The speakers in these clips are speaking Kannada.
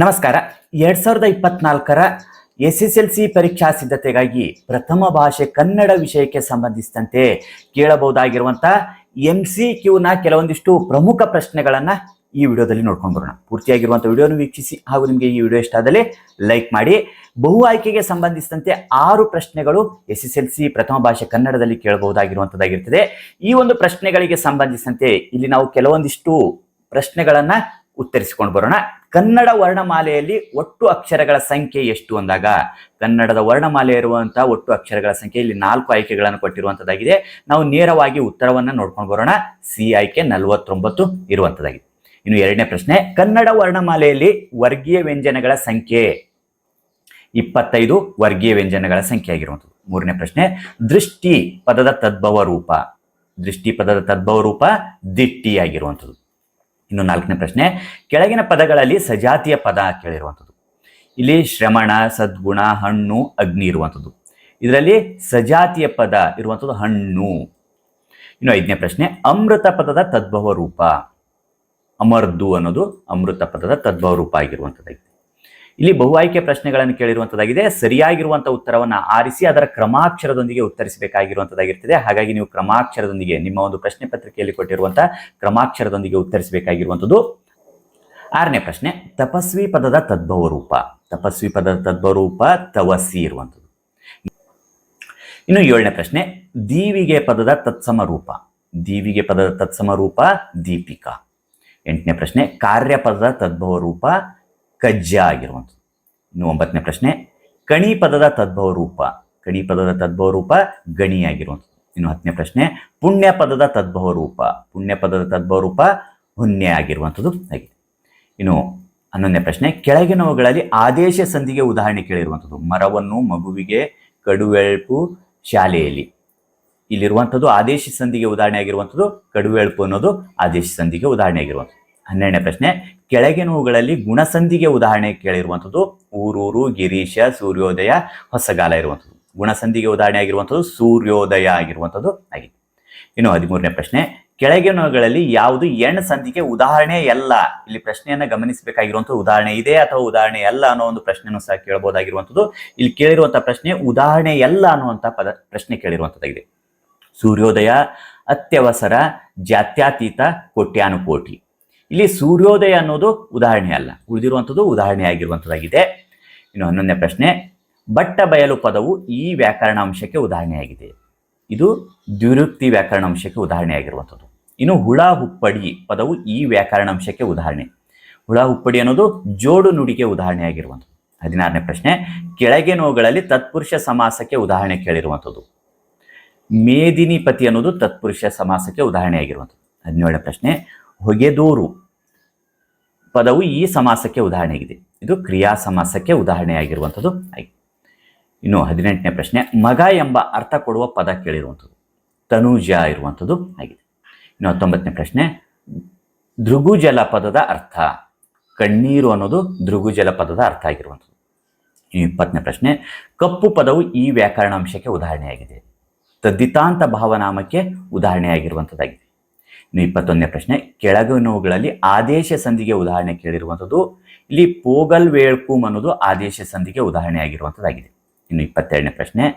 ನಮಸ್ಕಾರ. ಎರಡ್ ಸಾವಿರದ ಇಪ್ಪತ್ನಾಲ್ಕರ ಎಸ್ ಎಸ್ ಎಲ್ ಸಿ ಪರೀಕ್ಷಾ ಸಿದ್ಧತೆಗಾಗಿ ಪ್ರಥಮ ಭಾಷೆ ಕನ್ನಡ ವಿಷಯಕ್ಕೆ ಸಂಬಂಧಿಸಿದಂತೆ ಕೇಳಬಹುದಾಗಿರುವಂತ ಎಂ ಸಿ ಕ್ಯೂನ ಕೆಲವೊಂದಿಷ್ಟು ಪ್ರಮುಖ ಪ್ರಶ್ನೆಗಳನ್ನ ಈ ವಿಡಿಯೋದಲ್ಲಿ ನೋಡ್ಕೊಂಡು ಬರೋಣ. ಪೂರ್ತಿಯಾಗಿರುವಂಥ ವಿಡಿಯೋನು ವೀಕ್ಷಿಸಿ ಹಾಗೂ ನಿಮಗೆ ಈ ವಿಡಿಯೋ ಇಷ್ಟ ಆದಲ್ಲಿ ಲೈಕ್ ಮಾಡಿ. ಬಹು ಆಯ್ಕೆಗೆ ಸಂಬಂಧಿಸಿದಂತೆ ಆರು ಪ್ರಶ್ನೆಗಳು ಎಸ್ ಎಸ್ ಎಲ್ ಸಿ ಪ್ರಥಮ ಭಾಷೆ ಕನ್ನಡದಲ್ಲಿ ಕೇಳಬಹುದಾಗಿರುವಂಥದ್ದಾಗಿರ್ತದೆ ಈ ಒಂದು ಪ್ರಶ್ನೆಗಳಿಗೆ ಸಂಬಂಧಿಸಿದಂತೆ ಇಲ್ಲಿ ನಾವು ಕೆಲವೊಂದಿಷ್ಟು ಪ್ರಶ್ನೆಗಳನ್ನ ಉತ್ತರಿಸಿಕೊಂಡು ಬರೋಣ. ಕನ್ನಡ ವರ್ಣಮಾಲೆಯಲ್ಲಿ ಒಟ್ಟು ಅಕ್ಷರಗಳ ಸಂಖ್ಯೆ ಎಷ್ಟು ಅಂದಾಗ, ಕನ್ನಡದ ವರ್ಣಮಾಲೆ ಇರುವಂತಹ ಒಟ್ಟು ಅಕ್ಷರಗಳ ಸಂಖ್ಯೆ ಇಲ್ಲಿ ನಾಲ್ಕು ಆಯ್ಕೆಗಳನ್ನು ಕೊಟ್ಟಿರುವಂತದ್ದಾಗಿದೆ ನಾವು ನೇರವಾಗಿ ಉತ್ತರವನ್ನ ನೋಡ್ಕೊಂಡು ಬರೋಣ. ಸಿ ಆಯ್ಕೆ ನಲವತ್ತೊಂಬತ್ತು ಇರುವಂತದ್ದಾಗಿದೆ ಇನ್ನು ಎರಡನೇ ಪ್ರಶ್ನೆ, ಕನ್ನಡ ವರ್ಣಮಾಲೆಯಲ್ಲಿ ವರ್ಗೀಯ ವ್ಯಂಜನಗಳ ಸಂಖ್ಯೆ ಇಪ್ಪತ್ತೈದು ವರ್ಗೀಯ ವ್ಯಂಜನಗಳ ಸಂಖ್ಯೆ ಆಗಿರುವಂಥದ್ದು ಮೂರನೇ ಪ್ರಶ್ನೆ, ದೃಷ್ಟಿ ಪದದ ತದ್ಭವ ರೂಪ, ದೃಷ್ಟಿ ಪದದ ತದ್ಭವ ರೂಪ ದಿಟ್ಟಿ ಆಗಿರುವಂಥದ್ದು ಇನ್ನು ನಾಲ್ಕನೇ ಪ್ರಶ್ನೆ, ಕೆಳಗಿನ ಪದಗಳಲ್ಲಿ ಸಜಾತಿಯ ಪದ ಕೇಳಿರುವಂಥದ್ದು. ಇಲ್ಲಿ ಶ್ರಮಣ, ಸದ್ಗುಣ, ಹಣ್ಣು, ಅಗ್ನಿ ಇರುವಂಥದ್ದು. ಇದರಲ್ಲಿ ಸಜಾತಿಯ ಪದ ಇರುವಂಥದ್ದು ಹಣ್ಣು. ಇನ್ನು ಐದನೇ ಪ್ರಶ್ನೆ, ಅಮೃತ ಪದದ ತದ್ಭವ ರೂಪ. ಅಮರ್ದು ಅನ್ನೋದು ಅಮೃತ ಪದದ ತದ್ಭವ ರೂಪ ಆಗಿರುವಂಥದ್ದಾಗಿದೆ ಇಲ್ಲಿ ಬಹು ಆಯ್ಕೆ ಪ್ರಶ್ನೆಗಳನ್ನು ಕೇಳಿರುವಂತದ್ದಾಗಿದೆ. ಸರಿಯಾಗಿರುವಂತಹ ಉತ್ತರವನ್ನ ಆರಿಸಿ ಅದರ ಕ್ರಮಾಕ್ಷರದೊಂದಿಗೆ ಉತ್ತರಿಸಬೇಕಾಗಿರುವಂಥದ್ದಾಗಿರ್ತದೆ ಹಾಗಾಗಿ ನೀವು ಕ್ರಮಾಕ್ಷರದೊಂದಿಗೆ ನಿಮ್ಮ ಒಂದು ಪ್ರಶ್ನೆ ಪತ್ರಿಕೆಯಲ್ಲಿ ಕೊಟ್ಟಿರುವಂತಹ ಕ್ರಮಾಕ್ಷರದೊಂದಿಗೆ ಉತ್ತರಿಸಬೇಕಾಗಿರುವಂಥದ್ದು ಆರನೇ ಪ್ರಶ್ನೆ, ತಪಸ್ವಿ ಪದದ ತದ್ಭವ ರೂಪ ತಪಸ್ವಿ ಪದದ ತದ್ಭವ ರೂಪ ತವಸಿ ಇರುವಂಥದ್ದು ಇನ್ನು ಏಳನೇ ಪ್ರಶ್ನೆ, ದೀವಿಗೆ ಪದದ ತತ್ಸಮ ರೂಪ ದೀವಿಗೆ ಪದದ ತತ್ಸಮ ರೂಪ ದೀಪಿಕಾ. ಎಂಟನೇ ಪ್ರಶ್ನೆ, ಕಾರ್ಯಪದದ ತದ್ಭವ ರೂಪ ಕಜ್ಜ ಆಗಿರುವಂಥದ್ದು ಇನ್ನು ಒಂಬತ್ತನೇ ಪ್ರಶ್ನೆ ಕಣಿ ಪದದ ತದ್ಭವ ರೂಪ ಕಣಿ ಪದದ ತದ್ಭವ ರೂಪ ಗಣಿ ಆಗಿರುವಂಥದ್ದು ಇನ್ನು ಹತ್ತನೇ ಪ್ರಶ್ನೆ ಪುಣ್ಯ ಪದದ ತದ್ಭವ ರೂಪ ಪುಣ್ಯ ಪದದ ತದ್ಭವ ರೂಪ ಹುಣ್ಯ ಆಗಿರುವಂಥದ್ದು ಆಗಿದೆ ಇನ್ನು ಹನ್ನೊಂದನೇ ಪ್ರಶ್ನೆ, ಕೆಳಗಿನವುಗಳಲ್ಲಿ ಆದೇಶ ಸಂಧಿಗೆ ಉದಾಹರಣೆ ಕೇಳಿರುವಂಥದ್ದು. ಮರವನ್ನು, ಮಗುವಿಗೆ ಕಡುವೆಳ್ಪು ಶಾಲೆಯಲ್ಲಿ. ಇಲ್ಲಿರುವಂಥದ್ದು ಆದೇಶ ಸಂಧಿಗೆ ಉದಾಹರಣೆ ಆಗಿರುವಂಥದ್ದು ಕಡುವೆಳ್ಪು ಅನ್ನೋದು ಆದೇಶ ಸಂಧಿಗೆ ಉದಾಹರಣೆ ಆಗಿರುವಂಥದ್ದು ಹನ್ನೆರಡನೇ ಪ್ರಶ್ನೆ ಕೆಳಗಿನವುಗಳಲ್ಲಿ ಗುಣಸಂಧಿಗೆ ಉದಾಹರಣೆ ಕೇಳಿರುವಂಥದ್ದು. ಊರೂರು, ಗಿರೀಶ, ಸೂರ್ಯೋದಯ, ಹೊಸಗಾಲ ಇರುವಂಥದ್ದು. ಗುಣಸಂಧಿಗೆ ಉದಾಹರಣೆ ಆಗಿರುವಂಥದ್ದು, ಸೂರ್ಯೋದಯ ಆಗಿರುವಂಥದ್ದು. ಆಗಿದೆ ಇನ್ನು ಹದಿಮೂರನೇ ಪ್ರಶ್ನೆ. ಕೆಳಗಿನವುಗಳಲ್ಲಿ ಯಾವುದು ಎಣ್ ಸಂಧಿಗೆ ಉದಾಹರಣೆ ಅಲ್ಲ? ಇಲ್ಲಿ ಪ್ರಶ್ನೆಯನ್ನು ಗಮನಿಸಬೇಕಾಗಿರುವಂಥ ಉದಾಹರಣೆ ಇದೆ ಅಥವಾ ಉದಾಹರಣೆ ಎಲ್ಲ ಅನ್ನೋ ಒಂದು ಪ್ರಶ್ನೆನೂ ಸಹ ಕೇಳಬಹುದಾಗಿರುವಂಥದ್ದು. ಇಲ್ಲಿ ಕೇಳಿರುವಂಥ ಪ್ರಶ್ನೆ, ಉದಾಹರಣೆ ಎಲ್ಲ ಅನ್ನುವಂಥ ಪದ, ಪ್ರಶ್ನೆ ಕೇಳಿರುವಂಥದ್ದಾಗಿದೆ. ಸೂರ್ಯೋದಯ, ಅತ್ಯವಸರ, ಜಾತ್ಯಾತೀತ, ಕೋಟ್ಯಾನುಕೋಟಿ. ಇಲ್ಲಿ ಸೂರ್ಯೋದಯ ಅನ್ನೋದು ಉದಾಹರಣೆ ಅಲ್ಲ. ಉಳಿದಿರುವಂಥದ್ದು ಉದಾಹರಣೆ ಆಗಿರುವಂಥದ್ದಾಗಿದೆ. ಇನ್ನು ಹನ್ನೊಂದನೇ ಪ್ರಶ್ನೆ, ಬಟ್ಟ ಬಯಲು ಪದವು ಈ ವ್ಯಾಕರಣ ಅಂಶಕ್ಕೆ ಉದಾಹರಣೆಯಾಗಿದೆ ಇದು ದ್ವಿರುಕ್ತಿ ವ್ಯಾಕರಣ ಅಂಶಕ್ಕೆ ಉದಾಹರಣೆ ಆಗಿರುವಂಥದ್ದು. ಇನ್ನು ಹುಳ ಹುಪ್ಪಡಿ ಪದವು ಈ ವ್ಯಾಕರಣ ಅಂಶಕ್ಕೆ ಉದಾಹರಣೆ. ಹುಳ ಹುಪ್ಪಡಿ ಅನ್ನೋದು ಜೋಡು ನುಡಿಗೆ ಉದಾಹರಣೆ ಆಗಿರುವಂಥದ್ದು. ಹದಿನಾರನೇ ಪ್ರಶ್ನೆ, ಕೆಳಗೆ ನೋವುಗಳಲ್ಲಿ ತತ್ಪುರುಷ ಸಮಾಸಕ್ಕೆ ಉದಾಹರಣೆ ಕೇಳಿರುವಂಥದ್ದು. ಮೇದಿನಿಪತಿ ಅನ್ನೋದು ತತ್ಪುರುಷ ಸಮಾಸಕ್ಕೆ ಉದಾಹರಣೆ ಆಗಿರುವಂಥದ್ದು. ಹದಿನೇಳನೇ ಪ್ರಶ್ನೆ ಹೊಗೆದೂರು ಪದವು ಈ ಸಮಾಸಕ್ಕೆ ಉದಾಹರಣೆಯಾಗಿದೆ ಇದು ಕ್ರಿಯಾ ಸಮಾಸಕ್ಕೆ ಉದಾಹರಣೆಯಾಗಿರುವಂಥದ್ದು ಆಗಿದೆ ಇನ್ನು ಹದಿನೆಂಟನೇ ಪ್ರಶ್ನೆ. ಮಗ ಎಂಬ ಅರ್ಥ ಕೊಡುವ ಪದ ಕೇಳಿರುವಂಥದ್ದು. ತನುಜ ಇರುವಂಥದ್ದು. ಆಗಿದೆ. ಇನ್ನು ಹತ್ತೊಂಬತ್ತನೇ ಪ್ರಶ್ನೆ. ದೃಗುಜಲ ಪದದ ಅರ್ಥ. ಕಣ್ಣೀರು ಅನ್ನೋದು ದೃಗುಜಲ ಪದದ ಅರ್ಥ ಆಗಿರುವಂಥದ್ದು. ಇಪ್ಪತ್ತನೇ ಪ್ರಶ್ನೆ. ಕಪ್ಪು ಪದವು ಈ ವ್ಯಾಕರಣ ಅಂಶಕ್ಕೆ ಉದಾಹರಣೆಯಾಗಿದೆ. ತದ್ದಿತಾಂತ ಭಾವನಾಮಕ್ಕೆ ಉದಾಹರಣೆಯಾಗಿರುವಂಥದ್ದಾಗಿದೆ. ಇಪ್ಪತ್ತೊಂದನೇ ಪ್ರಶ್ನೆ, ಕೆಳಗಿನವುಗಳಲ್ಲಿ ಆದೇಶ ಸಂಧಿಗೆ ಉದಾಹರಣೆ ಕೇಳಿರುವಂಥದ್ದು, ಇಲ್ಲಿ ಪೋಗಲ್ ವೇಳ್ಕುಮ್ ಅನ್ನೋದು ಆದೇಶ ಸಂಧಿಗೆ ಉದಾಹರಣೆ ಆಗಿರುವಂಥದ್ದಾಗಿದೆ. ಇನ್ನು ಇಪ್ಪತ್ತೆರಡನೇ ಪ್ರಶ್ನೆ,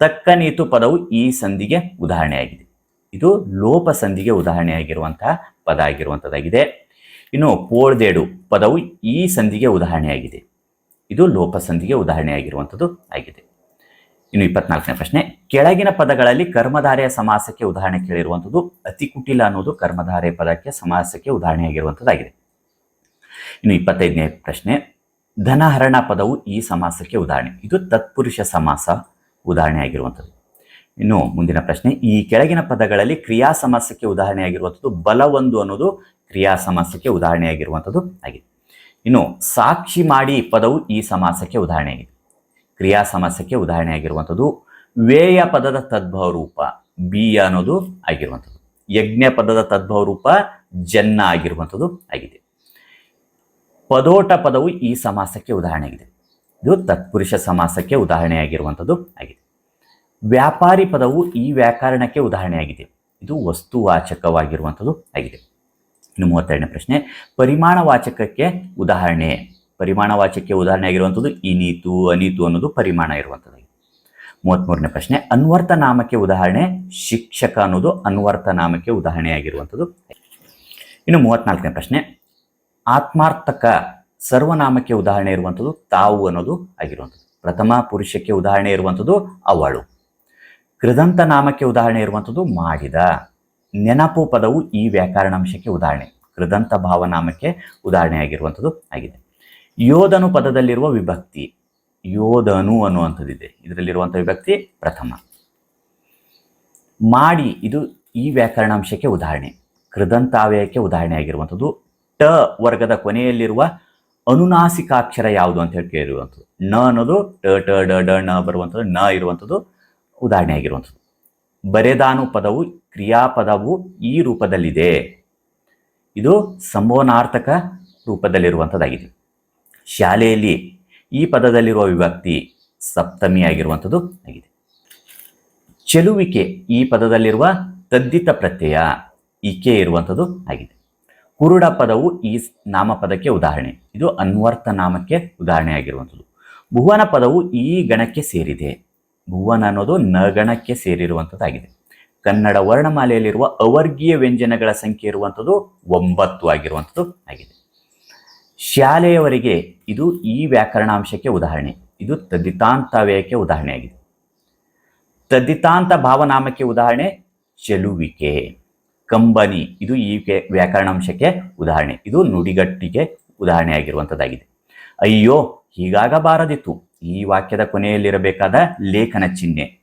ತಕ್ಕ ನೀತು ಪದವು ಈ ಸಂಧಿಗೆ ಉದಾಹರಣೆಯಾಗಿದೆ ಇದು ಲೋಪ ಸಂಧಿಗೆ ಉದಾಹರಣೆಯಾಗಿರುವಂತಹ ಪದ ಆಗಿರುವಂಥದ್ದಾಗಿದೆ. ಇನ್ನು ಪೋಳ್ದೇಡು ಪದವು ಈ ಸಂಧಿಗೆ ಉದಾಹರಣೆಯಾಗಿದೆ ಇದು ಲೋಪ ಸಂಧಿಗೆ ಉದಾಹರಣೆಯಾಗಿರುವಂಥದ್ದು ಆಗಿದೆ. ಇನ್ನು ಇಪ್ಪತ್ನಾಲ್ಕನೇ ಪ್ರಶ್ನೆ. ಕೆಳಗಿನ ಪದಗಳಲ್ಲಿ ಕರ್ಮಧಾರೆಯ ಸಮಾಸಕ್ಕೆ ಉದಾಹರಣೆ ಕೇಳಿರುವಂಥದ್ದು, ಅತಿ ಕುಟಿಲ ಅನ್ನೋದು ಕರ್ಮಧಾರೆಯ ಪದಕ್ಕೆ ಸಮಾಸಕ್ಕೆ ಉದಾಹರಣೆಯಾಗಿರುವಂಥದ್ದಾಗಿದೆ. ಇನ್ನು ಇಪ್ಪತ್ತೈದನೇ ಪ್ರಶ್ನೆ. ಧನಹರಣ ಪದವು ಈ ಸಮಾಸಕ್ಕೆ ಉದಾಹರಣೆ. ಇದು ತತ್ಪುರುಷ ಸಮಾಸ ಉದಾಹರಣೆಯಾಗಿರುವಂಥದ್ದು. ಇನ್ನು ಮುಂದಿನ ಪ್ರಶ್ನೆ. ಈ ಕೆಳಗಿನ ಪದಗಳಲ್ಲಿ ಕ್ರಿಯಾ ಸಮಾಸಕ್ಕೆ ಉದಾಹರಣೆಯಾಗಿರುವಂಥದ್ದು, ಬಲವೊಂದು ಅನ್ನೋದು ಕ್ರಿಯಾ ಸಮಾಸಕ್ಕೆ ಉದಾಹರಣೆಯಾಗಿರುವಂಥದ್ದು ಆಗಿದೆ. ಇನ್ನು ಸಾಕ್ಷಿ ಮಾಡಿ ಪದವು ಈ ಸಮಾಸಕ್ಕೆ ಉದಾಹರಣೆಯಾಗಿದೆ. ಕ್ರಿಯಾ ಸಮಾಸಕ್ಕೆ ಉದಾಹರಣೆಯಾಗಿರುವಂಥದ್ದು ವೇಯ ಪದದ ತದ್ಭವ ರೂಪ, ಬಿ ಅನ್ನೋದು ಆಗಿರುವಂಥದ್ದು. ಯಜ್ಞ ಪದದ ತದ್ಭವ ರೂಪ, ಜನ್ನ ಆಗಿರುವಂಥದ್ದು ಆಗಿದೆ. ಪದೋಟ ಪದವು ಈ ಸಮಾಸಕ್ಕೆ ಉದಾಹರಣೆಯಾಗಿದೆ ಇದು ತತ್ಪುರುಷ ಸಮಾಸಕ್ಕೆ ಉದಾಹರಣೆಯಾಗಿರುವಂಥದ್ದು ಆಗಿದೆ. ವ್ಯಾಪಾರಿ ಪದವು ಈ ವ್ಯಾಕರಣಕ್ಕೆ ಉದಾಹರಣೆಯಾಗಿದೆ ಇದು ವಸ್ತುವಾಚಕವಾಗಿರುವಂಥದ್ದು ಆಗಿದೆ. ಇನ್ನು ಮೂವತ್ತೆರಡನೇ ಪ್ರಶ್ನೆ, ಪರಿಮಾಣವಾಚಕಕ್ಕೆ ಉದಾಹರಣೆ ಪರಿಮಾಣವಾಚಕ್ಕೆ ಉದಾಹರಣೆ ಆಗಿರುವಂಥದ್ದು ಇನೀತು, ಅನೀತು ಅನ್ನೋದು ಪರಿಮಾಣ ಇರುವಂಥದ್ದು. ಮೂವತ್ತ್ಮೂರನೇ ಪ್ರಶ್ನೆ, ಅನ್ವರ್ಥ ನಾಮಕ್ಕೆ ಉದಾಹರಣೆ ಶಿಕ್ಷಕ ಅನ್ನೋದು ಅನ್ವರ್ಥ ನಾಮಕ್ಕೆ ಉದಾಹರಣೆಯಾಗಿರುವಂಥದ್ದು ಇನ್ನು ಮೂವತ್ನಾಲ್ಕನೇ ಪ್ರಶ್ನೆ, ಆತ್ಮಾರ್ಥಕ ಸರ್ವನಾಮಕ್ಕೆ ಉದಾಹರಣೆ ಇರುವಂಥದ್ದು ತಾವು ಅನ್ನೋದು ಆಗಿರುವಂಥದ್ದು. ಪ್ರಥಮ ಪುರುಷಕ್ಕೆ ಉದಾಹರಣೆ ಇರುವಂಥದ್ದು ಅವಳು. ಕೃದಂತ ನಾಮಕ್ಕೆ ಉದಾಹರಣೆ ಇರುವಂಥದ್ದು ಮಾಡಿದ. ನೆನಪು ಪದವು ಈ ವ್ಯಾಕರಣಾಂಶಕ್ಕೆ ಉದಾಹರಣೆ. ಕೃದಂತ ಭಾವನಾಮಕ್ಕೆ ಉದಾಹರಣೆಯಾಗಿರುವಂಥದ್ದು ಆಗಿದೆ. ಯೋಧನು ಪದದಲ್ಲಿರುವ ವಿಭಕ್ತಿ. ಯೋಧನು ಅನ್ನುವಂಥದ್ದಿದೆ. ಇದರಲ್ಲಿರುವಂಥ ವಿಭಕ್ತಿ ಪ್ರಥಮ. ಮಾಡಿ, ಇದು ಈ ವ್ಯಾಕರಣಾಂಶಕ್ಕೆ ಉದಾಹರಣೆ. ಕೃದಂತಾವ್ಯಯಕ್ಕೆ ಉದಾಹರಣೆ ಆಗಿರುವಂಥದ್ದು. ಟ ವರ್ಗದ ಕೊನೆಯಲ್ಲಿರುವ ಅನುನಾಸಿಕಾಕ್ಷರ ಯಾವುದು ಅಂತ ಹೇಳಿ ಕೇಳಿರುವಂಥದ್ದು. ನ ಅನ್ನೋದು ಟ ಟ, ಡ ಡ ನ ಬರುವಂಥದ್ದು ನ ಇರುವಂಥದ್ದು ಉದಾಹರಣೆ ಆಗಿರುವಂಥದ್ದು. ಬರೆದಾನು ಪದವು ಕ್ರಿಯಾಪದವು ಈ ರೂಪದಲ್ಲಿದೆ. ಇದು ಸಂಬೋನಾರ್ಥಕ ರೂಪದಲ್ಲಿರುವಂಥದ್ದಾಗಿದೆ. ಶಾಲೆಯಲ್ಲಿ ಈ ಪದದಲ್ಲಿರುವ ವಿಭಕ್ತಿ ಸಪ್ತಮಿ ಆಗಿರುವಂಥದ್ದು ಆಗಿದೆ. ಚೆಲುವಿಕೆ ಈ ಪದದಲ್ಲಿರುವ ತದ್ದಿತ ಪ್ರತ್ಯಯ ಇಕೆ ಇರುವಂಥದ್ದು ಆಗಿದೆ. ಕುರುಡ ಪದವು ಈ ನಾಮಪದಕ್ಕೆ ಉದಾಹರಣೆ. ಇದು ಅನ್ವರ್ಥ ನಾಮಕ್ಕೆ ಉದಾಹರಣೆ ಆಗಿರುವಂಥದ್ದು. ಭುವನ ಪದವು ಈ ಗಣಕ್ಕೆ ಸೇರಿದೆ. ಭುವನ ಅನ್ನೋದು ನ ಗಣಕ್ಕೆ ಸೇರಿರುವಂಥದ್ದಾಗಿದೆ. ಕನ್ನಡ ವರ್ಣಮಾಲೆಯಲ್ಲಿರುವ ಅವರ್ಗೀಯ ವ್ಯಂಜನಗಳ ಸಂಖ್ಯೆ ಇರುವಂಥದ್ದು ಒಂಬತ್ತು ಆಗಿರುವಂಥದ್ದು ಆಗಿದೆ. ಶಾಲೆಯವರಿಗೆ ಇದು ಈ ವ್ಯಾಕರಣಾಂಶಕ್ಕೆ ಉದಾಹರಣೆ. ಇದು ತದ್ದಿತಾಂತವ್ಯಯಕ್ಕೆ ಉದಾಹರಣೆಯಾಗಿದೆ. ತದ್ದಿತಾಂತ ಭಾವನಾಮಕ್ಕೆ ಉದಾಹರಣೆ, ಚೆಲುವಿಕೆ, ಕಂಬನಿ. ಇದು ಈ ವ್ಯ- ವ್ಯಾಕರಣಾಂಶಕ್ಕೆ ಉದಾಹರಣೆ. ಇದು ನುಡಿಗಟ್ಟಿಗೆ ಉದಾಹರಣೆಯಾಗಿರುವಂಥದ್ದಾಗಿದೆ. ಅಯ್ಯೋ, ಹೀಗಾಗಬಾರದಿತ್ತು. ಈ ವಾಕ್ಯದ ಕೊನೆಯಲ್ಲಿರಬೇಕಾದ ಲೇಖನ ಚಿಹ್ನೆ.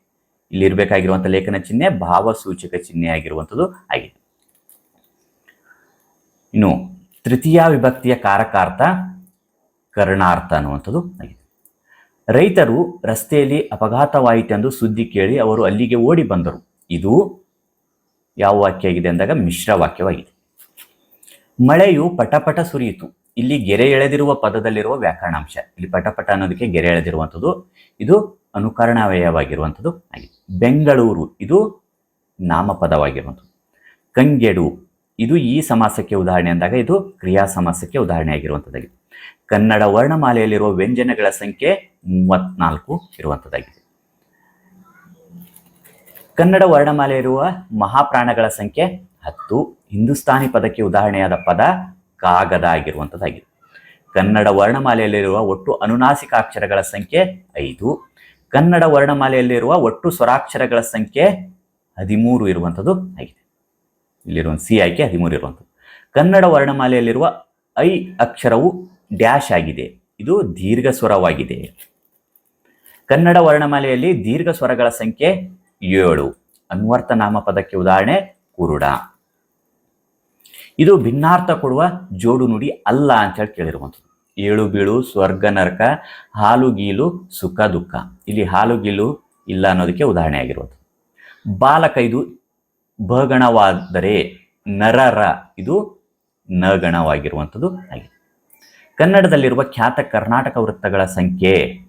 ಇಲ್ಲಿರಬೇಕಾಗಿರುವಂಥ ಲೇಖನ ಚಿಹ್ನೆ ಭಾವಸೂಚಕ ಚಿಹ್ನೆ ಆಗಿರುವಂಥದ್ದು ಆಗಿದೆ. ಇನ್ನು ತೃತೀಯ ವಿಭಕ್ತಿಯ ಕಾರಕಾರ್ಥ ಕರ್ಣಾರ್ಥ ಅನ್ನುವಂಥದ್ದು ಆಗಿದೆ. ರೈತರು ರಸ್ತೆಯಲ್ಲಿ ಅಪಘಾತವಾಯಿತೆಂದು ಸುದ್ದಿ ಕೇಳಿ ಅವರು ಅಲ್ಲಿಗೆ ಓಡಿ ಬಂದರು. ಇದು ಯಾವ ವಾಕ್ಯ ಆಗಿದೆ ಅಂದಾಗ ಮಿಶ್ರ ವಾಕ್ಯವಾಗಿದೆ. ಮಳೆಯು ಪಟಪಟ ಸುರಿಯಿತು. ಇಲ್ಲಿ ಗೆರೆ ಎಳೆದಿರುವ ಪದದಲ್ಲಿರುವ ವ್ಯಾಕರಣಾಂಶ. ಇಲ್ಲಿ ಪಟಪಟ ಅನ್ನೋದಕ್ಕೆ ಗೆರೆ ಎಳೆದಿರುವಂಥದ್ದು, ಇದು ಅನುಕರಣಾವಯವಾಗಿರುವಂಥದ್ದು ಆಗಿದೆ. ಬೆಂಗಳೂರು, ಇದು ನಾಮಪದವಾಗಿರುವಂಥದ್ದು. ಕಂಗೆಡು ಇದು ಈ ಸಮಾಸಕ್ಕೆ ಉದಾಹರಣೆ ಅಂದಾಗ ಇದು ಕ್ರಿಯಾ ಸಮಾಸಕ್ಕೆ ಉದಾಹರಣೆಯಾಗಿರುವಂಥದ್ದಾಗಿದೆ ಕನ್ನಡ ವರ್ಣಮಾಲೆಯಲ್ಲಿರುವ ವ್ಯಂಜನಗಳ ಸಂಖ್ಯೆ ಮೂವತ್ನಾಲ್ಕು ಇರುವಂಥದ್ದಾಗಿದೆ. ಕನ್ನಡ ವರ್ಣಮಾಲೆಯಲ್ಲಿರುವ ಮಹಾಪ್ರಾಣಗಳ ಸಂಖ್ಯೆ ಹತ್ತು, ಹಿಂದೂಸ್ತಾನಿ ಪದಕ್ಕೆ ಉದಾಹರಣೆಯಾದ ಪದ ಕಾಗದ ಆಗಿರುವಂಥದ್ದಾಗಿದೆ. ಕನ್ನಡ ವರ್ಣಮಾಲೆಯಲ್ಲಿರುವ ಒಟ್ಟು ಅನುನಾಸಿಕ ಅಕ್ಷರಗಳ ಸಂಖ್ಯೆ ಐದು, ಕನ್ನಡ ವರ್ಣಮಾಲೆಯಲ್ಲಿರುವ ಒಟ್ಟು ಸ್ವರಾಕ್ಷರಗಳ ಸಂಖ್ಯೆ ಹದಿಮೂರು ಇರುವಂಥದ್ದು ಆಗಿದೆ. ಇಲ್ಲಿರುವ ಸಿ ಆಯ್ಕೆ ಹದಿಮೂರು ಇರುವಂಥದ್ದು. ಕನ್ನಡ ವರ್ಣಮಾಲೆಯಲ್ಲಿರುವ ಐ ಅಕ್ಷರವು ಡ್ಯಾಶ್ ಆಗಿದೆ. ಇದು ದೀರ್ಘ ಸ್ವರವಾಗಿದೆ. ಕನ್ನಡ ವರ್ಣಮಾಲೆಯಲ್ಲಿ ದೀರ್ಘ ಸ್ವರಗಳ ಸಂಖ್ಯೆ ಏಳು. ಅನ್ವರ್ಥ ನಾಮಪದಕ್ಕೆ ಉದಾಹರಣೆ, ಕುರುಡ. ಇದು ಭಿನ್ನಾರ್ಥ ಕೊಡುವ ಜೋಡು ನುಡಿ ಅಲ್ಲ ಅಂತ ಹೇಳಿ ಕೇಳಿರುವಂಥದ್ದು. ಏಳು ಬೀಳು, ಸ್ವರ್ಗ ನರಕ, ಹಾಲು ಗೀಲು, ಸುಖ ದುಃಖ. ಇಲ್ಲಿ ಹಾಲು ಗೀಲು ಇಲ್ಲ ಅನ್ನೋದಕ್ಕೆ ಉದಾಹರಣೆ ಆಗಿರುವುದು ಬಾಲಕ ಇದು ಬಗಣವಾದರೆ ನರರ. ಇದು ನಗಣವಾಗಿರುವಂಥದ್ದು ಆಗಿದೆ. ಕನ್ನಡದಲ್ಲಿರುವ ಖ್ಯಾತ ಕರ್ನಾಟಕ ವೃತ್ತಗಳ ಸಂಖ್ಯೆ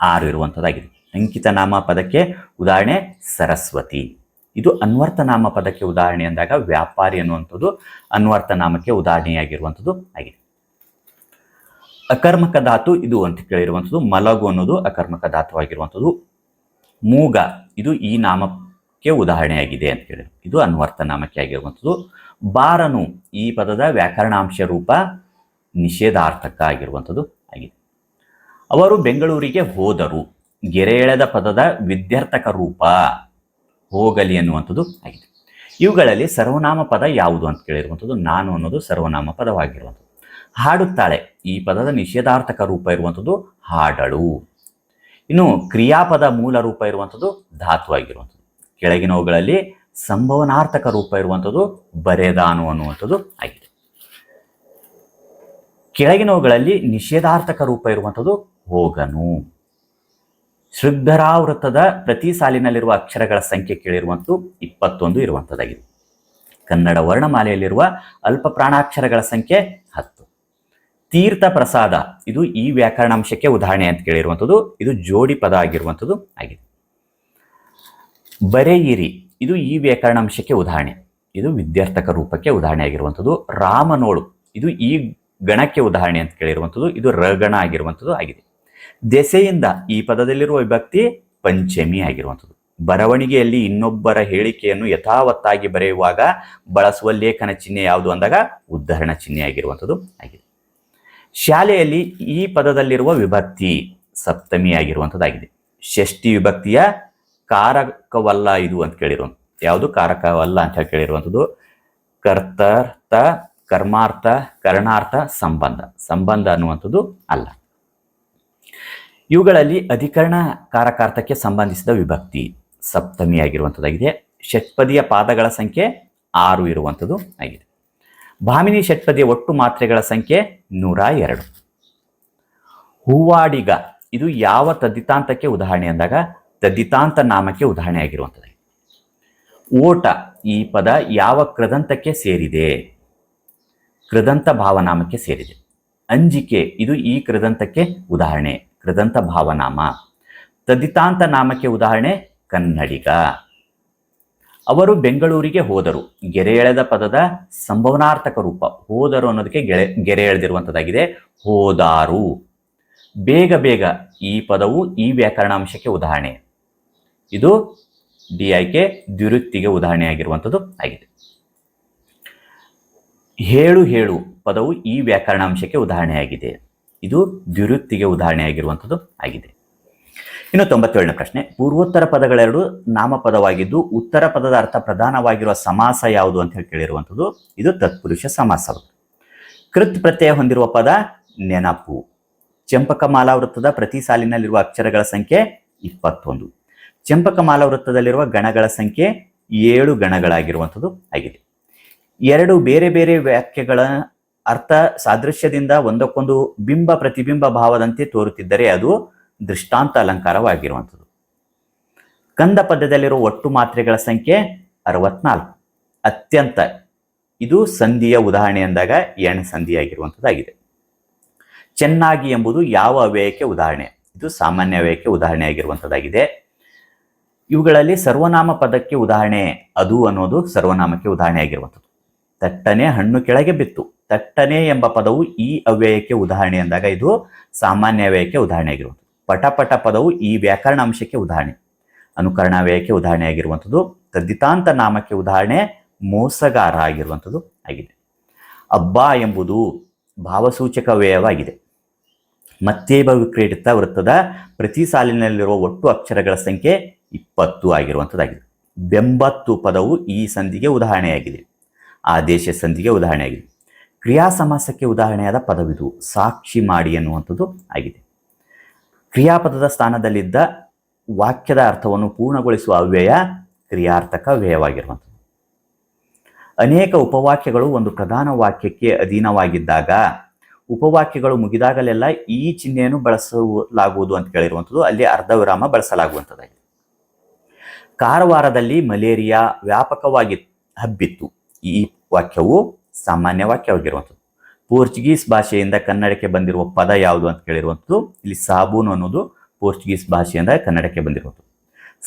ಆರು ಇರುವಂಥದ್ದಾಗಿದೆ. ಅಂಕಿತ ನಾಮ ಪದಕ್ಕೆ ಉದಾಹರಣೆ ಸರಸ್ವತಿ. ಇದು ಅನ್ವರ್ಥ ನಾಮ ಪದಕ್ಕೆ ಉದಾಹರಣೆ ಅಂದಾಗ ವ್ಯಾಪಾರಿ ಅನ್ನುವಂಥದ್ದು ಅನ್ವರ್ಥ ನಾಮಕ್ಕೆ ಉದಾಹರಣೆಯಾಗಿರುವಂಥದ್ದು ಆಗಿದೆ. ಅಕರ್ಮಕ ಧಾತು ಇದು ಅಂತ ಕೇಳಿರುವಂಥದ್ದು. ಮಲಗು ಅನ್ನೋದು ಅಕರ್ಮಕ ಧಾತುವಾಗಿರುವಂಥದ್ದು. ಮೂಗ, ಇದು ಈ ನಾಮಕ್ಕೆ ಉದಾಹರಣೆಯಾಗಿದೆ ಅಂತ ಹೇಳಿ ಇದು ಅನ್ವರ್ತನಾಮಕ್ಕೆ ಆಗಿರುವಂಥದ್ದು. ಬಾರನು ಈ ಪದದ ವ್ಯಾಕರಣಾಂಶ ರೂಪ ನಿಷೇಧಾರ್ಥಕ ಆಗಿರುವಂಥದ್ದು ಆಗಿದೆ. ಅವರು ಬೆಂಗಳೂರಿಗೆ ಹೋದರು. ಗೆರೆ ಎಳೆದ ಪದದ ವಿದ್ಯಾರ್ಥಕ ರೂಪ ಹೋಗಲಿ ಅನ್ನುವಂಥದ್ದು ಆಗಿದೆ. ಇವುಗಳಲ್ಲಿ ಸರ್ವನಾಮ ಪದ ಯಾವುದು ಅಂತ ಕೇಳಿರುವಂಥದ್ದು, ನಾನು ಅನ್ನೋದು ಸರ್ವನಾಮ ಪದವಾಗಿರುವಂಥದ್ದು. ಹಾಡುತ್ತಾಳೆ, ಈ ಪದದ ನಿಷೇಧಾರ್ಥಕ ರೂಪ ಇರುವಂಥದ್ದು ಹಾಡಳು. ಇನ್ನು ಕ್ರಿಯಾಪದ ಮೂಲ ರೂಪ ಇರುವಂಥದ್ದು ಧಾತು ಆಗಿರುವಂಥದ್ದು. ಕೆಳಗಿನವುಗಳಲ್ಲಿ ಸಂಭವನಾರ್ಥಕ ರೂಪ ಇರುವಂಥದ್ದು ಬರೆದಾನು ಅನ್ನುವಂಥದ್ದು ಆಗಿದೆ. ಕೆಳಗಿನವುಗಳಲ್ಲಿ ನಿಷೇಧಾರ್ಥಕ ರೂಪ ಇರುವಂಥದ್ದು ಹೋಗನು. ಶೃದ್ಧರಾವೃತದ ಪ್ರತಿ ಸಾಲಿನಲ್ಲಿರುವ ಅಕ್ಷರಗಳ ಸಂಖ್ಯೆ ಕೇಳಿರುವಂಥದ್ದು ಇಪ್ಪತ್ತೊಂದು ಇರುವಂಥದ್ದಾಗಿದೆ. ಕನ್ನಡ ವರ್ಣಮಾಲೆಯಲ್ಲಿರುವ ಅಲ್ಪ ಪ್ರಾಣಾಕ್ಷರಗಳ ಸಂಖ್ಯೆ ಹತ್ತು. ತೀರ್ಥ ಪ್ರಸಾದ, ಇದು ಈ ವ್ಯಾಕರಣಾಂಶಕ್ಕೆ ಉದಾಹರಣೆ ಅಂತ ಕೇಳಿರುವಂಥದ್ದು, ಇದು ಜೋಡಿ ಪದ ಆಗಿರುವಂಥದ್ದು ಆಗಿದೆ. ಬರೆಯಿರಿ. ಇದು ಈ ವ್ಯಾಕರಣಾಂಶಕ್ಕೆ ಉದಾಹರಣೆ. ಇದು ವಿದ್ಯಾರ್ಥಕ ರೂಪಕ್ಕೆ ಉದಾಹರಣೆ ಆಗಿರುವಂಥದ್ದು. ರಾಮನೋಳು. ಇದು ಈ ಗಣಕ್ಕೆ ಉದಾಹರಣೆ ಅಂತ ಕೇಳಿರುವಂಥದ್ದು. ಇದು ರಗಣ ಆಗಿರುವಂಥದ್ದು ಆಗಿದೆ. ದೆಸೆಯಿಂದ ಈ ಪದದಲ್ಲಿರುವ ವಿಭಕ್ತಿ ಪಂಚಮಿ ಆಗಿರುವಂಥದ್ದು. ಬರವಣಿಗೆಯಲ್ಲಿ ಇನ್ನೊಬ್ಬರ ಹೇಳಿಕೆಯನ್ನು ಯಥಾವತ್ತಾಗಿ ಬರೆಯುವಾಗ ಬಳಸುವ ಲೇಖನ ಚಿಹ್ನೆ ಯಾವುದು ಅಂದಾಗ ಉದ್ಧರಣ ಚಿಹ್ನೆ ಆಗಿರುವಂಥದ್ದು ಆಗಿದೆ. ಶಾಲೆಯಲ್ಲಿ ಈ ಪದದಲ್ಲಿರುವ ವಿಭಕ್ತಿ ಸಪ್ತಮಿ ಆಗಿರುವಂಥದ್ದಾಗಿದೆ. ಷಷ್ಠಿ ವಿಭಕ್ತಿಯ ಕಾರಕವಲ್ಲ ಇದು ಅಂತ ಕೇಳಿರುವಂಥ ಯಾವುದು? ಕಾರಕವಲ್ಲ ಅಂತ ಹೇಳಿ ಕೇಳಿರುವಂಥದ್ದು. ಕರ್ತಾರ್ಥ ಕರ್ಮಾರ್ಥ, ಕರ್ಣಾರ್ಥ, ಸಂಬಂಧ. ಸಂಬಂಧ ಅನ್ನುವಂಥದ್ದು ಅಲ್ಲ. ಇವುಗಳಲ್ಲಿ ಅಧಿಕರಣ ಕಾರಕಾರ್ಥಕ್ಕೆ ಸಂಬಂಧಿಸಿದ ವಿಭಕ್ತಿ ಸಪ್ತಮಿ ಆಗಿರುವಂಥದ್ದಾಗಿದೆ. ಷಟ್ಪದಿಯ ಪಾದಗಳ ಸಂಖ್ಯೆ ಆರು ಇರುವಂಥದ್ದು ಆಗಿದೆ. ಭಾಮಿನಿ ಷಟ್ಪದಿಯ ಒಟ್ಟು ಮಾತ್ರೆಗಳ ಸಂಖ್ಯೆ ನೂರ ಎರಡು. ಹೂವಾಡಿಗ. ಇದು ಯಾವ ತದ್ದಿತಾಂತಕ್ಕೆ ಉದಾಹರಣೆ ಅಂದಾಗ ತದ್ದಿತಾಂತ ನಾಮಕ್ಕೆ ಉದಾಹರಣೆಯಾಗಿರುವಂಥದ್ದು ಓಟ ಈ ಪದ ಯಾವ ಕೃದಂತಕ್ಕೆ ಸೇರಿದೆ? ಕೃದಂತ ಭಾವನಾಮಕ್ಕೆ ಸೇರಿದೆ. ಅಂಜಿಕೆ ಇದು ಈ ಕೃದಂತಕ್ಕೆ ಉದಾಹರಣೆ. ಕೃದಂತ ಭಾವನಾಮ. ತದಿತಾಂತ ನಾಮಕ್ಕೆ ಉದಾಹರಣೆ ಕನ್ನಡಿಗ. ಅವರು ಬೆಂಗಳೂರಿಗೆ ಹೋದರು. ಗೆರೆ ಎಳೆದ ಪದದ ಸಂಭವನಾರ್ಥಕ ರೂಪ. ಹೋದರು ಅನ್ನೋದಕ್ಕೆ ಗೆಳೆ, ಗೆರೆ ಎಳೆದಿರುವಂಥದ್ದಾಗಿದೆ. ಹೋದಾರು. ಬೇಗ ಬೇಗ ಈ ಪದವು ಈ ವ್ಯಾಕರಣಾಂಶಕ್ಕೆ ಉದಾಹರಣೆ. ಇದು ಡಿ ಆಯ್ಕೆ ದ್ವಿರುಕ್ತಿಗೆ ಉದಾಹರಣೆಯಾಗಿರುವಂಥದ್ದು ಆಗಿದೆ. ಹೇಳು ಹೇಳು ಪದವು ಈ ವ್ಯಾಕರಣಾಂಶಕ್ಕೆ ಉದಾಹರಣೆಯಾಗಿದೆ. ಇದು ದ್ವಿರುಕ್ತಿಗೆ ಉದಾಹರಣೆಯಾಗಿರುವಂಥದ್ದು ಆಗಿದೆ. ಇನ್ನು ತೊಂಬತ್ತೇಳನೇ ಪ್ರಶ್ನೆ, ಪೂರ್ವೋತ್ತರ ಪದಗಳೆರಡು ನಾಮಪದವಾಗಿದ್ದು ಉತ್ತರ ಪದದ ಅರ್ಥ ಪ್ರಧಾನವಾಗಿರುವ ಸಮಾಸ ಯಾವುದು ಅಂತ ಹೇಳಿ ಕೇಳಿರುವಂಥದ್ದು, ಇದು ತತ್ಪುರುಷ ಸಮಾಸ ಕೃತ್ ಪ್ರತ್ಯಯ ಹೊಂದಿರುವ ಪದ ನೆನಪು. ಚಂಪಕ ಮಾಲಾವೃತ್ತದ ಪ್ರತಿ ಸಾಲಿನಲ್ಲಿರುವ ಅಕ್ಷರಗಳ ಸಂಖ್ಯೆ ಇಪ್ಪತ್ತೊಂದು. ಚಂಪಕಮಾಲಾ ವೃತ್ತದಲ್ಲಿರುವ ಗಣಗಳ ಸಂಖ್ಯೆ ಏಳು ಗಣಗಳಾಗಿರುವಂಥದ್ದು ಆಗಿದೆ. ಎರಡು ಬೇರೆ ಬೇರೆ ವ್ಯಾಖ್ಯೆಗಳ ಅರ್ಥ ಸಾದೃಶ್ಯದಿಂದ ಒಂದಕ್ಕೊಂದು ಬಿಂಬ ಪ್ರತಿಬಿಂಬ ಭಾವದಂತೆ ತೋರುತ್ತಿದ್ದರೆ ಅದು ದೃಷ್ಟಾಂತ ಅಲಂಕಾರವಾಗಿರುವಂಥದ್ದು. ಕಂದ ಪದ್ಯದಲ್ಲಿರುವ ಒಟ್ಟು ಮಾತ್ರೆಗಳ ಸಂಖ್ಯೆ ಅರವತ್ನಾಲ್ಕು. ಅತ್ಯಂತ ಇದು ಸಂಧಿಯ ಉದಾಹರಣೆ ಅಂದಾಗ ಎಣ್ ಸಂಧಿಯಾಗಿರುವಂಥದ್ದಾಗಿದೆ. ಚೆನ್ನಾಗಿ ಎಂಬುದು ಯಾವ ಅವ್ಯಯಕ್ಕೆ ಉದಾಹರಣೆ? ಇದು ಸಾಮಾನ್ಯ ಅವ್ಯಯಕ್ಕೆ ಉದಾಹರಣೆಯಾಗಿರುವಂಥದ್ದಾಗಿದೆ. ಇವುಗಳಲ್ಲಿ ಸರ್ವನಾಮ ಪದಕ್ಕೆ ಉದಾಹರಣೆ, ಅದು ಅನ್ನೋದು ಸರ್ವನಾಮಕ್ಕೆ ಉದಾಹರಣೆ ಆಗಿರುವಂಥದ್ದು. ತಟ್ಟನೆ ಹಣ್ಣು ಕೆಳಗೆ ಬಿತ್ತು. ತಟ್ಟನೆ ಎಂಬ ಪದವು ಈ ಅವ್ಯಯಕ್ಕೆ ಉದಾಹರಣೆ ಅಂದಾಗ ಇದು ಸಾಮಾನ್ಯ ಅವ್ಯಯಕ್ಕೆ ಉದಾಹರಣೆಯಾಗಿರುವಂಥದ್ದು ಪಟಪಟ ಪದವು ಈ ವ್ಯಾಕರಣ ಅಂಶಕ್ಕೆ ಉದಾಹರಣೆ. ಅನುಕರಣ ವ್ಯಯಕ್ಕೆ ಉದಾಹರಣೆಯಾಗಿರುವಂಥದ್ದು ತದ್ದಿತಾಂತ ನಾಮಕ್ಕೆ ಉದಾಹರಣೆ ಮೋಸಗಾರ ಆಗಿರುವಂಥದ್ದು ಆಗಿದೆ. ಅಬ್ಬ ಎಂಬುದು ಭಾವಸೂಚಕ ವ್ಯಯವಾಗಿದೆ ಮತ್ತೇಬ ವಿಕ್ರೀಡಿತ ವೃತ್ತದ ಪ್ರತಿ ಸಾಲಿನಲ್ಲಿರುವ ಒಟ್ಟು ಅಕ್ಷರಗಳ ಸಂಖ್ಯೆ ಇಪ್ಪತ್ತು ಆಗಿರುವಂಥದ್ದಾಗಿದೆ. ಬೆಂಬತ್ತು ಪದವು ಈ ಸಂಧಿಗೆ ಉದಾಹರಣೆಯಾಗಿದೆ. ಆದೇಶ ಸಂಧಿಗೆ ಉದಾಹರಣೆಯಾಗಿದೆ. ಕ್ರಿಯಾ ಸಮಾಸಕ್ಕೆ ಉದಾಹರಣೆಯಾದ ಪದವಿದು, ಸಾಕ್ಷಿ ಮಾಡಿ ಎನ್ನುವಂಥದ್ದು ಆಗಿದೆ. ಕ್ರಿಯಾಪದದ ಸ್ಥಾನದಲ್ಲಿದ್ದ ವಾಕ್ಯದ ಅರ್ಥವನ್ನು ಪೂರ್ಣಗೊಳಿಸುವ ಅವ್ಯಯ ಕ್ರಿಯಾರ್ಥಕ ವ್ಯಯವಾಗಿರುವಂಥದ್ದು ಅನೇಕ ಉಪವಾಕ್ಯಗಳು ಒಂದು ಪ್ರಧಾನ ವಾಕ್ಯಕ್ಕೆ ಅಧೀನವಾಗಿದ್ದಾಗ, ಉಪವಾಕ್ಯಗಳು ಮುಗಿದಾಗಲೆಲ್ಲ ಈ ಚಿಹ್ನೆಯನ್ನು ಬಳಸಲಾಗುವುದು ಅಂತ ಕೇಳಿರುವಂಥದ್ದು, ಅಲ್ಲಿ ಅರ್ಧ ವಿರಾಮ ಬಳಸಲಾಗುವಂಥದ್ದಾಗಿದೆ. ಕಾರವಾರದಲ್ಲಿ ಮಲೇರಿಯಾ ವ್ಯಾಪಕವಾಗಿ ಹಬ್ಬಿತ್ತು. ಈ ವಾಕ್ಯವು ಸಾಮಾನ್ಯ ವಾಕ್ಯವಾಗಿರುವಂಥದ್ದು. ಪೋರ್ಚುಗೀಸ್ ಭಾಷೆಯಿಂದ ಕನ್ನಡಕ್ಕೆ ಬಂದಿರುವ ಪದ ಯಾವುದು ಅಂತ ಕೇಳಿರುವಂಥದ್ದು. ಇಲ್ಲಿ ಸಾಬೂನು ಅನ್ನೋದು ಪೋರ್ಚುಗೀಸ್ ಭಾಷೆಯಿಂದ ಕನ್ನಡಕ್ಕೆ ಬಂದಿರುವಂಥದ್ದು.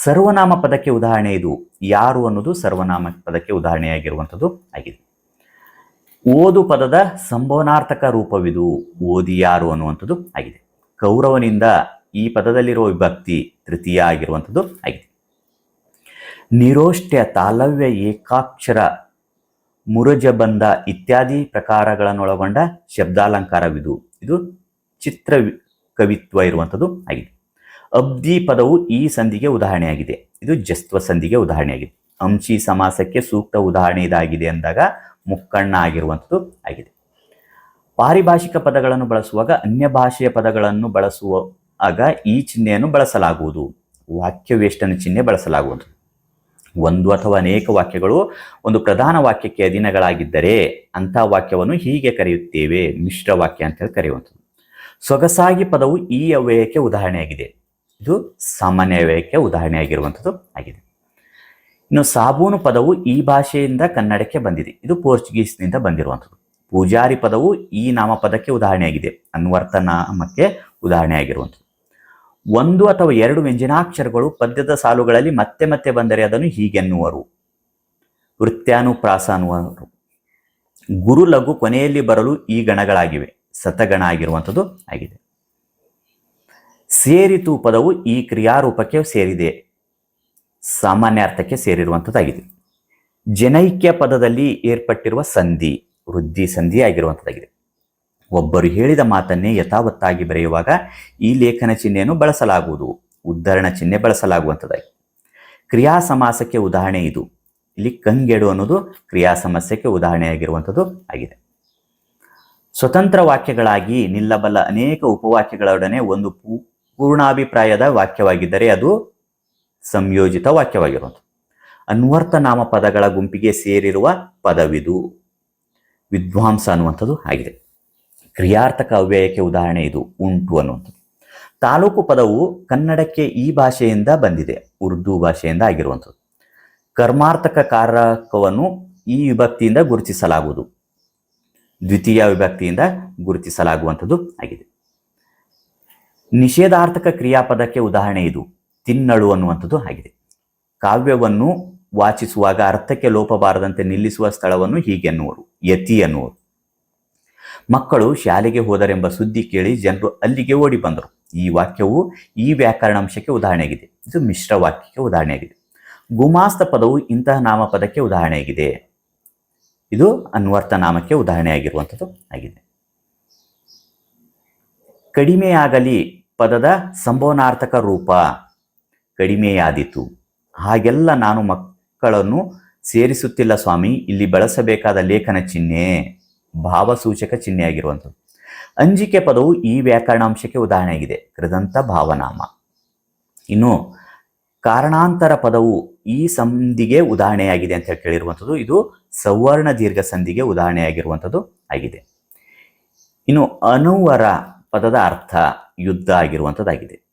ಸರ್ವನಾಮ ಪದಕ್ಕೆ ಉದಾಹರಣೆ ಇದು. ಯಾರು ಅನ್ನೋದು ಸರ್ವನಾಮ ಪದಕ್ಕೆ ಉದಾಹರಣೆಯಾಗಿರುವಂಥದ್ದು ಆಗಿದೆ. ಓದು ಪದದ ಸಂಭವನಾರ್ಥಕ ರೂಪವಿದು. ಓದಿ ಯಾರು ಅನ್ನುವಂಥದ್ದು ಆಗಿದೆ. ಕೌರವನಿಂದ ಈ ಪದದಲ್ಲಿರುವ ವಿಭಕ್ತಿ ತೃತೀಯ ಆಗಿರುವಂಥದ್ದು ಆಗಿದೆ. ನಿರೋಷ್ಟ್ಯ ತಾಲವ್ಯ ಏಕಾಕ್ಷರ ಮುರುಜಬಂಧ ಇತ್ಯಾದಿ ಪ್ರಕಾರಗಳನ್ನೊಳಗೊಂಡ ಶಬ್ದಾಲಂಕಾರವಿದು. ಇದು ಚಿತ್ರ ಕವಿತ್ವ ಇರುವಂಥದ್ದು ಆಗಿದೆ. ಅಬ್ದಿ ಪದವು ಈ ಸಂಧಿಗೆ ಉದಾಹರಣೆಯಾಗಿದೆ. ಇದು ಜಸ್ತ್ವ ಸಂಧಿಗೆ ಉದಾಹರಣೆಯಾಗಿದೆ. ಅಂಶಿ ಸಮಾಸಕ್ಕೆ ಸೂಕ್ತ ಉದಾಹರಣೆ ಇದಾಗಿದೆ ಅಂದಾಗ ಮುಕ್ಕಣ್ಣ ಆಗಿರುವಂಥದ್ದು ಆಗಿದೆ. ಪಾರಿಭಾಷಿಕ ಪದಗಳನ್ನು ಬಳಸುವಾಗ ಅನ್ಯ ಭಾಷೆಯ ಪದಗಳನ್ನು ಬಳಸುವಾಗ ಈ ಚಿಹ್ನೆಯನ್ನು ಬಳಸಲಾಗುವುದು. ವಾಕ್ಯವೇಷ್ಟನ ಚಿಹ್ನೆ ಬಳಸಲಾಗುವುದು. ಒಂದು ಅಥವಾ ಅನೇಕ ವಾಕ್ಯಗಳು ಒಂದು ಪ್ರಧಾನ ವಾಕ್ಯಕ್ಕೆ ಅಧೀನಗಳಾಗಿದ್ದರೆ ಅಂಥ ವಾಕ್ಯವನ್ನು ಹೀಗೆ ಕರೆಯುತ್ತೇವೆ, ಮಿಶ್ರ ವಾಕ್ಯ ಅಂತ ಹೇಳಿ ಕರೆಯುವಂಥದ್ದು. ಸೊಗಸಾಗಿ ಪದವು ಈ ಅವ್ಯಯಕ್ಕೆ ಉದಾಹರಣೆಯಾಗಿದೆ. ಇದು ಸಾಮಾನ್ಯ ಅವ್ಯಯಕ್ಕೆ ಉದಾಹರಣೆಯಾಗಿರುವಂಥದ್ದು ಆಗಿದೆ. ಇನ್ನು ಸಾಬೂನು ಪದವು ಈ ಭಾಷೆಯಿಂದ ಕನ್ನಡಕ್ಕೆ ಬಂದಿದೆ. ಇದು ಪೋರ್ಚುಗೀಸ್ನಿಂದ ಬಂದಿರುವಂಥದ್ದು. ಪೂಜಾರಿ ಪದವು ಈ ನಾಮಪದಕ್ಕೆ ಉದಾಹರಣೆಯಾಗಿದೆ. ಅನ್ವರ್ಥ ನಾಮಕ್ಕೆ ಉದಾಹರಣೆಯಾಗಿರುವಂಥದ್ದು. ಒಂದು ಅಥವಾ ಎರಡು ವ್ಯಂಜನಾಕ್ಷರಗಳು ಪದ್ಯದ ಸಾಲುಗಳಲ್ಲಿ ಮತ್ತೆ ಮತ್ತೆ ಬಂದರೆ ಅದನ್ನು ಹೀಗೆನ್ನುವರು. ವೃತ್ಯಾನುಪ್ರಾಸ ಅನ್ನುವರು. ಗುರು ಲಘು ಕೊನೆಯಲ್ಲಿ ಬರಲು ಈ ಗಣಗಳಾಗಿವೆ. ಸತಗಣ ಆಗಿರುವಂಥದ್ದು ಆಗಿದೆ. ಸೇರಿತು ಪದವು ಈ ಕ್ರಿಯಾರೂಪಕ್ಕೆ ಸೇರಿದೆ. ಸಾಮಾನ್ಯ ಅರ್ಥಕ್ಕೆ ಸೇರಿರುವಂಥದ್ದಾಗಿದೆ ಜನೈಕ್ಯ ಪದದಲ್ಲಿ ಏರ್ಪಟ್ಟಿರುವ ಸಂಧಿ, ವೃದ್ಧಿ ಸಂಧಿ ಆಗಿರುವಂಥದ್ದಾಗಿದೆ. ಒಬ್ಬರು ಹೇಳಿದ ಮಾತನ್ನೇ ಯಥಾವತ್ತಾಗಿ ಬರೆಯುವಾಗ ಈ ಲೇಖನ ಚಿಹ್ನೆಯನ್ನು ಬಳಸಲಾಗುವುದು. ಉದ್ಧರಣ ಚಿಹ್ನೆ ಬಳಸಲಾಗುವಂಥದ್ದಾಗಿ ಕ್ರಿಯಾ ಸಮಾಸಕ್ಕೆ ಉದಾಹರಣೆ ಇದು. ಇಲ್ಲಿ ಕಂಗೆಡು ಅನ್ನೋದು ಕ್ರಿಯಾ ಸಮಸ್ಯೆಗೆ ಉದಾಹರಣೆಯಾಗಿರುವಂಥದ್ದು ಆಗಿದೆ. ಸ್ವತಂತ್ರ ವಾಕ್ಯಗಳಾಗಿ ನಿಲ್ಲಬಲ್ಲ ಅನೇಕ ಉಪವಾಕ್ಯಗಳೊಡನೆ ಒಂದು ಪೂರ್ಣಾಭಿಪ್ರಾಯದ ವಾಕ್ಯವಾಗಿದ್ದರೆ ಅದು ಸಂಯೋಜಿತ ವಾಕ್ಯವಾಗಿರುವಂಥದ್ದು. ಅನ್ವರ್ಥ ನಾಮ ಪದಗಳ ಗುಂಪಿಗೆ ಸೇರಿರುವ ಪದವಿದು ವಿದ್ವಾಂಸ ಅನ್ನುವಂಥದ್ದು ಆಗಿದೆ. ಕ್ರಿಯಾರ್ಥಕ ಅವ್ಯಯಕ್ಕೆ ಉದಾಹರಣೆ ಇದು, ಉಂಟು ಅನ್ನುವಂಥದ್ದು. ತಾಲೂಕು ಪದವು ಕನ್ನಡಕ್ಕೆ ಈ ಭಾಷೆಯಿಂದ ಬಂದಿದೆ, ಉರ್ದು ಭಾಷೆಯಿಂದ ಆಗಿರುವಂಥದ್ದು. ಕರ್ಮಾರ್ಥಕ ಕಾರಕವನ್ನು ಈ ವಿಭಕ್ತಿಯಿಂದ ಗುರುತಿಸಲಾಗುವುದು. ದ್ವಿತೀಯ ವಿಭಕ್ತಿಯಿಂದ ಗುರುತಿಸಲಾಗುವಂಥದ್ದು ಆಗಿದೆ. ನಿಷೇಧಾರ್ಥಕ ಕ್ರಿಯಾಪದಕ್ಕೆ ಉದಾಹರಣೆ ಇದು, ತಿನ್ನಳು ಅನ್ನುವಂಥದ್ದು ಆಗಿದೆ. ಕಾವ್ಯವನ್ನು ವಾಚಿಸುವಾಗ ಅರ್ಥಕ್ಕೆ ಲೋಪ ಬಾರದಂತೆ ನಿಲ್ಲಿಸುವ ಸ್ಥಳವನ್ನು ಹೀಗೆನ್ನುವರು ಯತಿ ಎನ್ನುವರು. ಮಕ್ಕಳು ಶಾಲೆಗೆ ಹೋದರೆಂಬ ಸುದ್ದಿ ಕೇಳಿ ಜನರು ಅಲ್ಲಿಗೆ ಓಡಿ ಬಂದರು. ಈ ವಾಕ್ಯವು ಈ ವ್ಯಾಕರಣಾಂಶಕ್ಕೆ ಉದಾಹರಣೆಯಾಗಿದೆ. ಇದು ಮಿಶ್ರ ವಾಕ್ಯಕ್ಕೆ ಉದಾಹರಣೆಯಾಗಿದೆ. ಗುಮಾಸ್ತ ಪದವು ಇಂತಹ ನಾಮಪದಕ್ಕೆ ಉದಾಹರಣೆಯಾಗಿದೆ. ಇದು ಅನ್ವರ್ಥ ನಾಮಕ್ಕೆ ಉದಾಹರಣೆಯಾಗಿರುವಂಥದ್ದು ಆಗಿದೆ. ಕಡಿಮೆಯಾಗಲಿ ಪದದ ಸಂಭವನಾರ್ಥಕ ರೂಪ. ಕಡಿಮೆಯಾದೀತು. ಹಾಗೆಲ್ಲ ನಾನು ಮಕ್ಕಳನ್ನು ಸೇರಿಸುತ್ತಿಲ್ಲ ಸ್ವಾಮಿ. ಇಲ್ಲಿ ಬಳಸಬೇಕಾದ ಲೇಖನ ಚಿಹ್ನೆ. ಭಾವಸೂಚಕ ಚಿಹ್ನೆಯಾಗಿರುವಂಥದ್ದು. ಅಂಜಿಕೆ ಪದವು ಈ ವ್ಯಾಕರಣಾಂಶಕ್ಕೆ ಉದಾಹರಣೆಯಾಗಿದೆ. ಕೃದಂತ ಭಾವನಾಮ. ಇನ್ನು ಕಾರಣಾಂತರ ಪದವು ಈ ಸಂಧಿಗೆ ಉದಾಹರಣೆಯಾಗಿದೆ ಅಂತ ಹೇಳಿ ಕೇಳಿರುವಂಥದ್ದು. ಇದು ಸವರ್ಣ ದೀರ್ಘ ಸಂಧಿಗೆ ಉದಾಹರಣೆಯಾಗಿರುವಂಥದ್ದು ಆಗಿದೆ. ಇನ್ನು ಅನುವರ ಪದದ ಅರ್ಥ ಯುದ್ಧ ಆಗಿರುವಂಥದ್ದಾಗಿದೆ.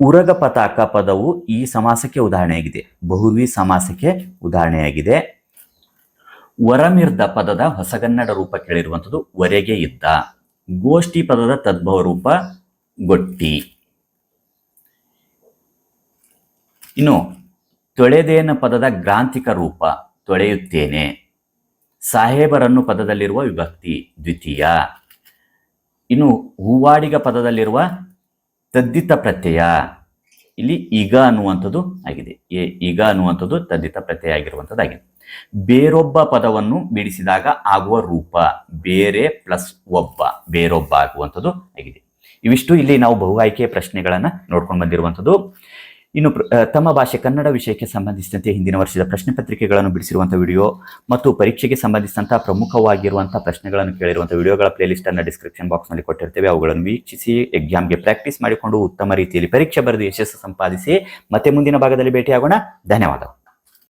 ಉರಗ ಪತಾಕ ಪದವು ಈ ಸಮಾಸಕ್ಕೆ ಉದಾಹರಣೆಯಾಗಿದೆ. ಬಹುರ್ವಿ ಸಮಾಸಕ್ಕೆ ಉದಾಹರಣೆಯಾಗಿದೆ. ವರಮಿರ್ದ ಪದದ ಹೊಸಗನ್ನಡ ರೂಪ ಕೇಳಿರುವಂಥದ್ದು ವರೆಗೆ ಇದ್ದ. ಗೋಷ್ಠಿ ಪದದ ತದ್ಭವ ರೂಪ ಗೊಟ್ಟಿ. ಇನ್ನು ತೊಳೆದೇನ ಪದದ ಗ್ರಾಂಥಿಕ ರೂಪ ತೊಳೆಯುತ್ತೇನೆ. ಸಾಹೇಬರನ್ನು ಪದದಲ್ಲಿರುವ ವಿಭಕ್ತಿ ದ್ವಿತೀಯ. ಇನ್ನು ಹೂವಾಡಿಗ ಪದದಲ್ಲಿರುವ ತದ್ದಿತ ಪ್ರತ್ಯಯ. ಇಲ್ಲಿ ಈಗ ಅನ್ನುವಂಥದ್ದು ಆಗಿದೆ. ಈಗ ಅನ್ನುವಂಥದ್ದು ತದ್ದಿತ ಪ್ರತ್ಯಯ ಆಗಿರುವಂಥದ್ದಾಗಿದೆ. ಬೇರೊಬ್ಬ ಪದವನ್ನು ಬಿಡಿಸಿದಾಗ ಆಗುವ ರೂಪ, ಬೇರೆ ಪ್ಲಸ್ ಒಬ್ಬ, ಬೇರೊಬ್ಬ ಆಗುವಂಥದ್ದು ಆಗಿದೆ. ಇವಿಷ್ಟು ಇಲ್ಲಿ ನಾವು ಬಹು ಆಯ್ಕೆಯ ಪ್ರಶ್ನೆಗಳನ್ನು ನೋಡ್ಕೊಂಡು ಬಂದಿರುವಂಥದ್ದು. ಇನ್ನು ತಮ್ಮ ಭಾಷೆ ಕನ್ನಡ ವಿಷಯಕ್ಕೆ ಸಂಬಂಧಿಸಿದಂತೆ ಹಿಂದಿನ ವರ್ಷದ ಪ್ರಶ್ನೆ ಪತ್ರಿಕೆಗಳನ್ನು ಬಿಡಿಸಿರುವಂಥ ವಿಡಿಯೋ ಮತ್ತು ಪರೀಕ್ಷೆಗೆ ಸಂಬಂಧಿಸಿದಂಥ ಪ್ರಮುಖವಾಗಿರುವಂಥ ಪ್ರಶ್ನೆಗಳನ್ನು ಕೇಳಿರುವಂಥ ವಿಡಿಯೋಗಳ ಪ್ಲೇಲಿಸ್ಟ್ ಅನ್ನು ಡಿಸ್ಕ್ರಿಪ್ಷನ್ ಬಾಕ್ಸ್ನಲ್ಲಿ ಕೊಟ್ಟಿರ್ತೇವೆ. ಅವುಗಳನ್ನು ವೀಕ್ಷಿಸಿ ಎಕ್ಸಾಮ್ಗೆ ಪ್ರಾಕ್ಟೀಸ್ ಮಾಡಿಕೊಂಡು ಉತ್ತಮ ರೀತಿಯಲ್ಲಿ ಪರೀಕ್ಷೆ ಬರೆದು ಯಶಸ್ಸು ಸಂಪಾದಿಸಿ. ಮತ್ತೆ ಮುಂದಿನ ಭಾಗದಲ್ಲಿ ಭೇಟಿಯಾಗೋಣ. ಧನ್ಯವಾದಗಳು.